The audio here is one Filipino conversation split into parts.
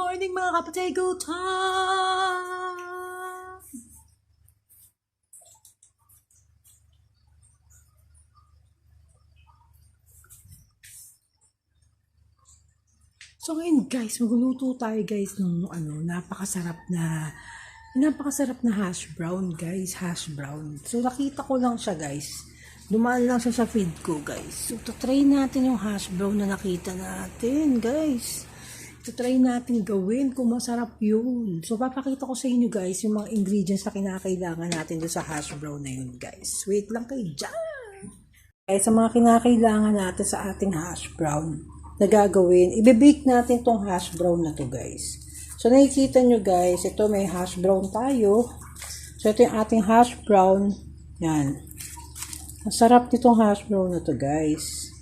morning mga kapatid, good time! So ngayon guys, magluluto tayo guys ng ano, napakasarap na napakasarap na hash brown guys, hash brown. So nakita ko lang siya guys. Dumaan lang siya sa feed ko guys. So try natin yung hash brown na nakita natin guys. Try natin gawin kung masarap yun. So papakita ko sa inyo guys yung mga ingredients na kinakailangan natin doon sa hash brown na yun guys. Wait lang kayo dyan. Guys, sa mga kinakailangan natin sa ating hash brown na gagawin, ibibake natin tong hash brown na to guys. So nakikita nyo guys, ito may hash brown tayo. So ito yung ating hash brown. Yan. Ang sarap nitong hash brown na to guys.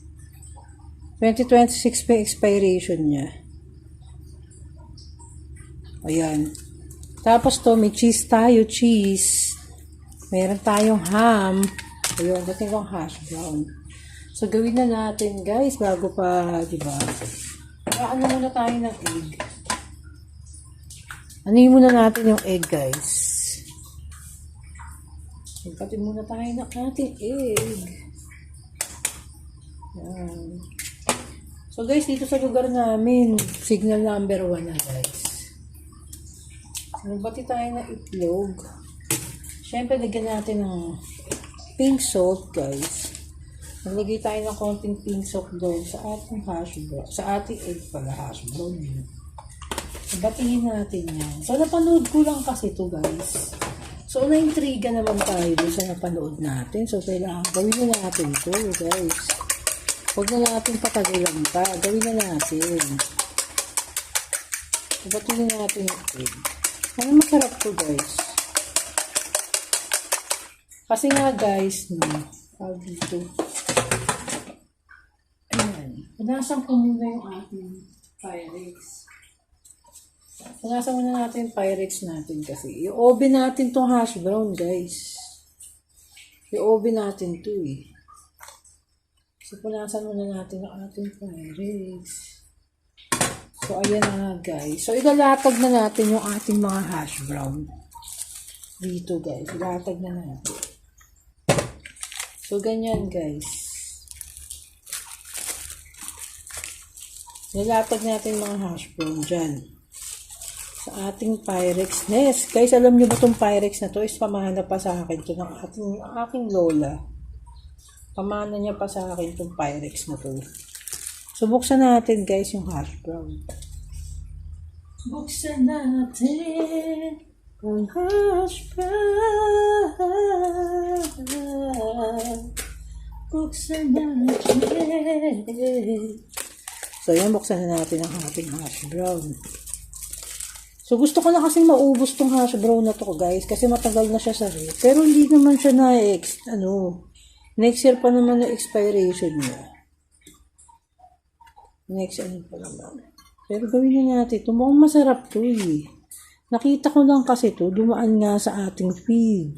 2026 pa expiration niya. Ayan. Tapos to, may cheese tayo, cheese. Meron tayong ham. Ayun, dating kong hash brown. So, gawin na natin, guys, bago pa, di ba? Ano muna tayo ng egg. Anuhin muna natin yung egg, guys. Pagkatin muna tayo ng ating egg. Yan. So, guys, dito sa lugar namin, signal number 1 na, guys. Nagbati tayo ng itlog. Siyempre, lagyan natin ng pink salt, guys. Naglagay tayo ng konting pink salt doon sa ating hash brown. Sa ating egg pala, hash brown yun. Batiin natin yan. So, napanood ko lang kasi to guys. So, na-intriga naman tayo doon sa napanood natin. So, kailangan gawin na natin to guys. Huwag na natin patagalan pa. Gawin na natin. Batiin natin yung egg. Ano masarap to guys. Kasi nga guys, no, tawag dito. Ayan. Punasan ko muna yung ating Pyrex. Punasan muna natin yung Pyrex natin kasi. I-oven natin tong hash brown guys. I-oven natin to eh. So, punasan muna natin ang ating Pyrex. So, ayan na nga guys. So, ilalatag na natin yung ating mga hash brown. Dito guys. Ilatag na natin. So, ganyan guys. Nilatag natin mga hash brown dyan. Sa ating Pyrex nest. Guys, alam niyo ba itong Pyrex na to is pamana pa sa akin to ng ating, aking lola. Pamana niya pa sa akin itong Pyrex na to. So, buksan natin guys yung hash brown. Buksan natin ang hash brown. Buksan natin. So, yan, buksan na natin ang ating hash brown. So, gusto ko na kasi maubos tong hash brown na to, guys. Kasi matagal na siya sa ref. Pero hindi naman siya na, ex, ano, next year pa naman na expiration niya. Next ano pa naman. Pero gawin na natin. Ito mukhang masarap to eh. Nakita ko lang kasi to. Dumaan nga sa ating feed.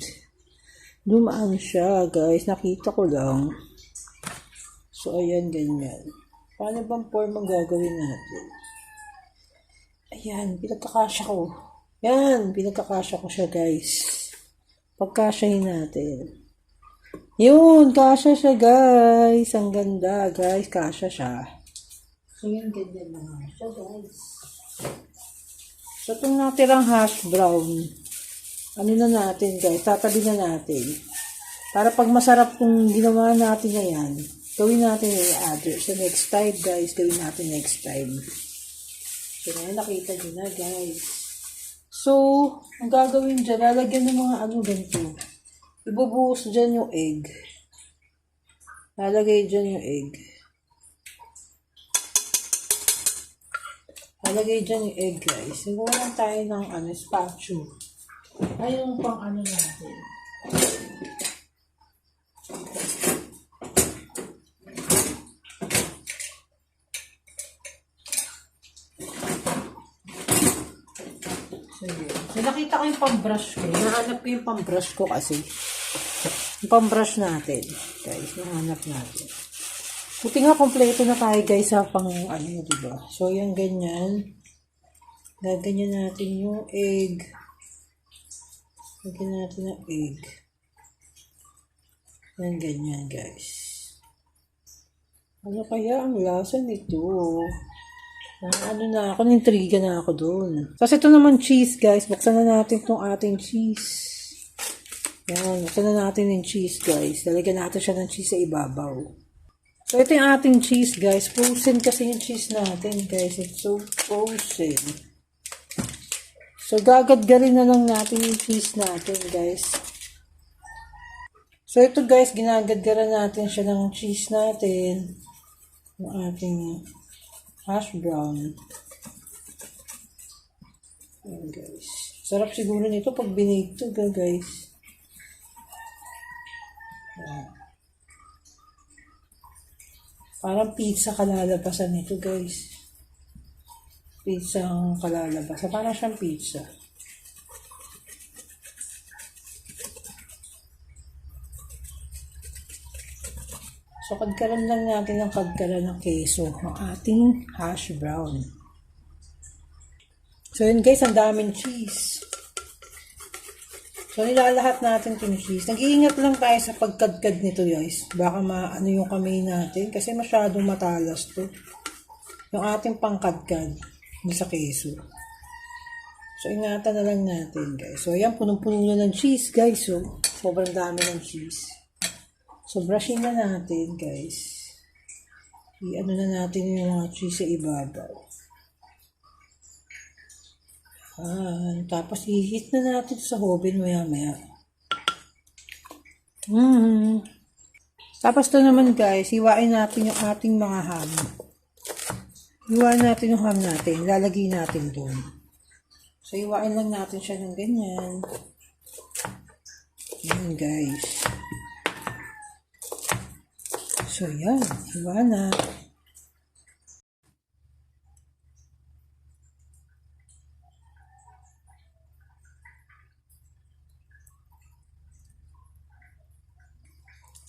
Dumaan siya guys. Nakita ko lang. So ayan ganyan. Paano bang form ang gagawin natin? Ayan. Pinagkakasya ko. Yan. Pinagkakasya ko siya guys. Pagkasyahin natin. Yun. Kasya siya guys. Ang ganda guys. Kasya siya. So, yan, ganyan na nga siya, guys. So, itong natirang hash brown, ano na natin, guys, tatabi na natin. Para pag masarap kung ginawa natin na yan, gawin natin yung other. So, next time, guys, gawin natin next time. So, ngayon, nakita nyo na, guys. So, ang gagawin dyan, lalagyan ng mga ano ganito. Ibubuhos dyan yung egg. Lalagay dyan yung egg. Lalagay dyan yung egg guys. Siguro lang tayo ng ano, spatula. Ay, yung pang ano natin. So, nakita ko yung pang-brush ko. Nahanap ko yung pang-brush ko kasi. Yung pang-brush natin. Guys, nahanap natin. Buti nga kompleto na tayo guys sa pang ano, di ba? So, yan ganyan. Gaganyan natin yung egg. Lagyan natin ng egg. Yan, ganyan, guys. Ano kaya ang lasa nito? Ah, ano na ako, nintriga na ako doon. Tapos ito naman cheese, guys. Buksan na natin itong ating cheese. Yan, buksan na natin yung cheese, guys. Lalagyan natin siya ng cheese sa ibabaw. So, ito yung ating cheese, guys. Frozen kasi yung cheese natin, guys. It's so frozen. So, gagadgarin na lang natin yung cheese natin, guys. So, ito, guys, ginagadgaran natin siya ng cheese natin. Yung ating hash brown. Ayan, guys. Sarap siguro nito pag binake to, ga, guys. Ayan. Parang pizza kalalabasan nito, guys. Pizza ang kalalabasan. Parang siyang pizza. So, kagkaran lang natin ng kagkaran ng keso, ng ating hash brown. So, yun guys, ang daming cheese. So, nilalahat natin cheese. Nag-iingat lang tayo sa pagkadkad nito, guys. Baka maano yung kamay natin kasi masyadong matalas to. Yung ating pangkadkad sa keso. So, ingatan na lang natin, guys. So, ayan, punong-puno na ng cheese, guys. So, sobrang dami ng cheese. So, brushing na natin, guys. I-ano na natin yung mga cheese sa ibabaw. Ah, tapos i-heat na natin sa oven maya-maya. Mm. Tapos to naman, guys, iwain natin yung ating mga ham. Iwain natin yung ham natin. Lalagay natin doon. So, iwain lang natin siya ng ganyan. Yan, guys. So, yan. Iba na.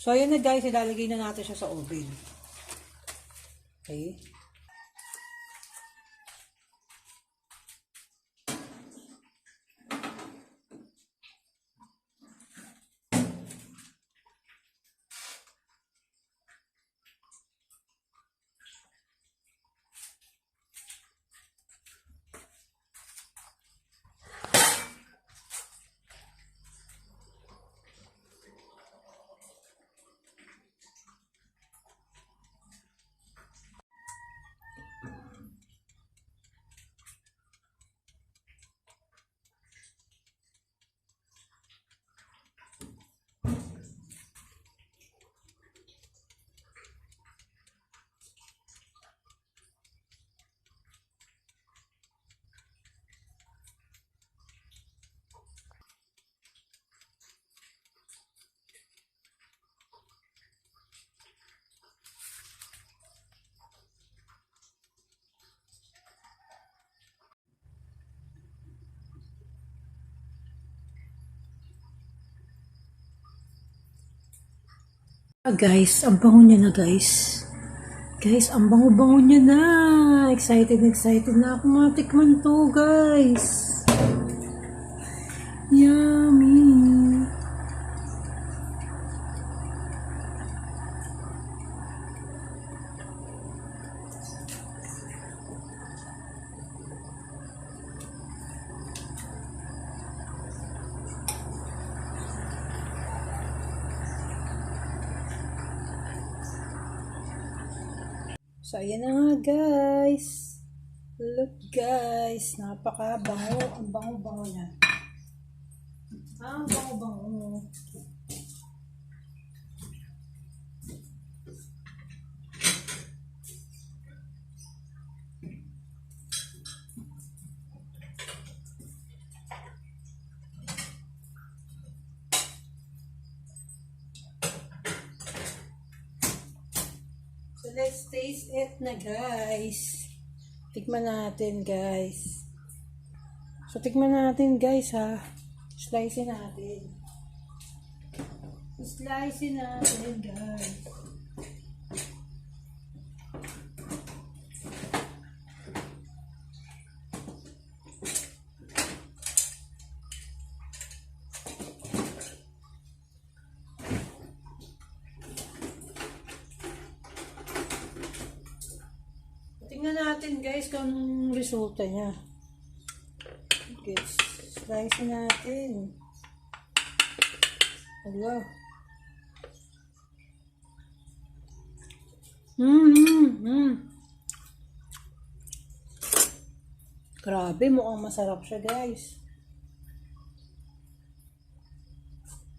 So, ayan na guys. Ilalagay na natin siya sa oven. Okay. Ah, guys, ang bango niya na, guys. Guys, ang bango-bango niya na. Excited, excited na ako matikman to, guys. So, ayan na nga, guys. Look, guys. Napaka-bango. Ang bango-bango niya. Ang bango-bango. Let's taste it na, guys. Tikman natin, guys. So, tikman natin, guys, ha. Slice natin. Slice natin, guys. Guys kung resulta niya. Guys, slice natin. Hala. Mm, mm, mm. Grabe, mukhang masarap siya, guys.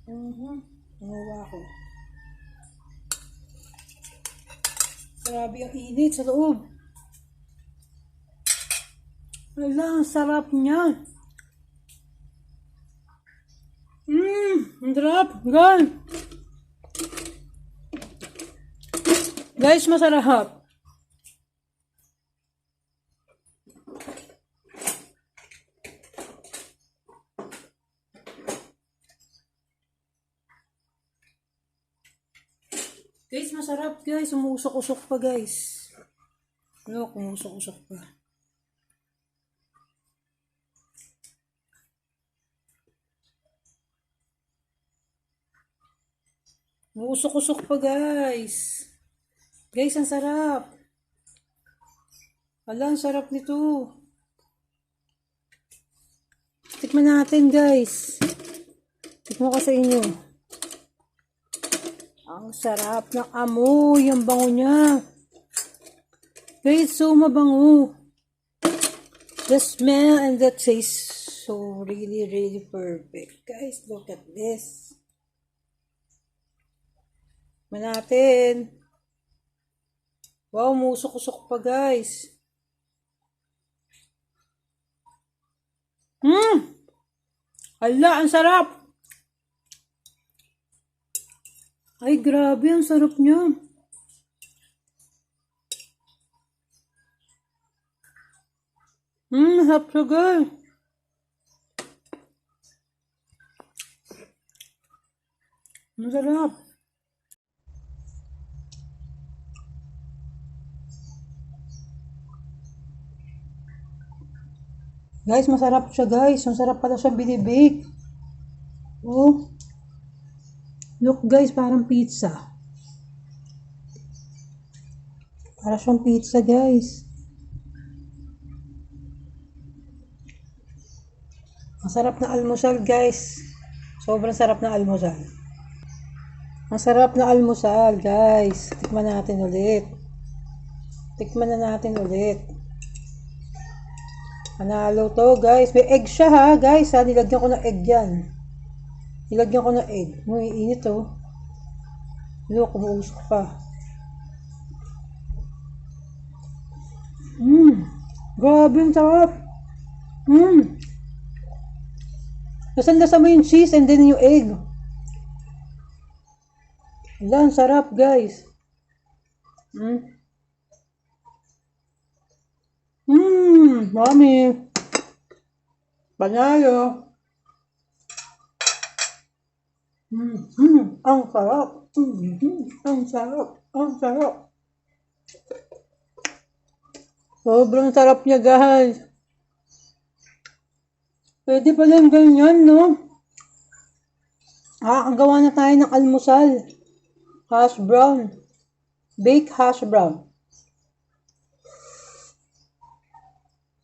Mhm. Nawa ko. Grabe ang init sa loob. Wala, ang sarap niya. Mmm, ang sarap, guys. Guys, masarap. Guys, masarap guys. Umusok-usok pa guys. Look, umusok-usok pa. Umusok-usok pa guys. Guys, ang sarap. Ala, ang sarap nito. Tikman natin guys. Tikman ko sa inyo. Ang sarap ng amoy. Ang bango niya. Guys, so mabango. The smell and the taste so really, really perfect. Guys, look at this. Tikman natin. Wow, musok-usok pa guys. Hmm! Ala, ang sarap! Ay, grabe, ang sarap niya. Hmm, sarap siya guys. Ang sarap. Guys, masarap siya guys. Masarap pala siya binibake. Oh. Look guys, parang pizza. Para siyang pizza guys. Masarap na almusal guys. Sobrang sarap na almusal. Masarap na almusal guys. Tikman natin ulit. Tikman na natin ulit. Panalo to, guys. May egg siya, ha, guys, ha. Nilagyan ko ng egg yan. Nilagyan ko ng egg. May init, oh. Look, umuusok pa. Mmm. Grabe, ang sarap. Mmm. Nasaan-lasa mo yung cheese and then yung egg. Wala, ang sarap, guys. Mmm. Mmm, mami. Panalo. Mmm, ang sarap. Mmm, ang sarap. Ang sarap. Sobrang sarap niya, guys. Pwede pala yung ganyan, no? Ah, gawa na tayo ng almusal. Hash brown. Baked hash brown.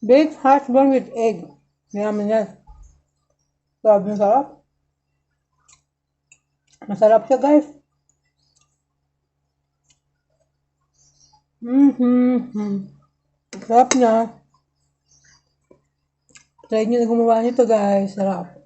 Baked hash brown with egg. Yan. Grabe yung sarap. Masarap siya guys. Mm-hmm. Sarap niya. Try nyo na gumawa nito guys. Sarap.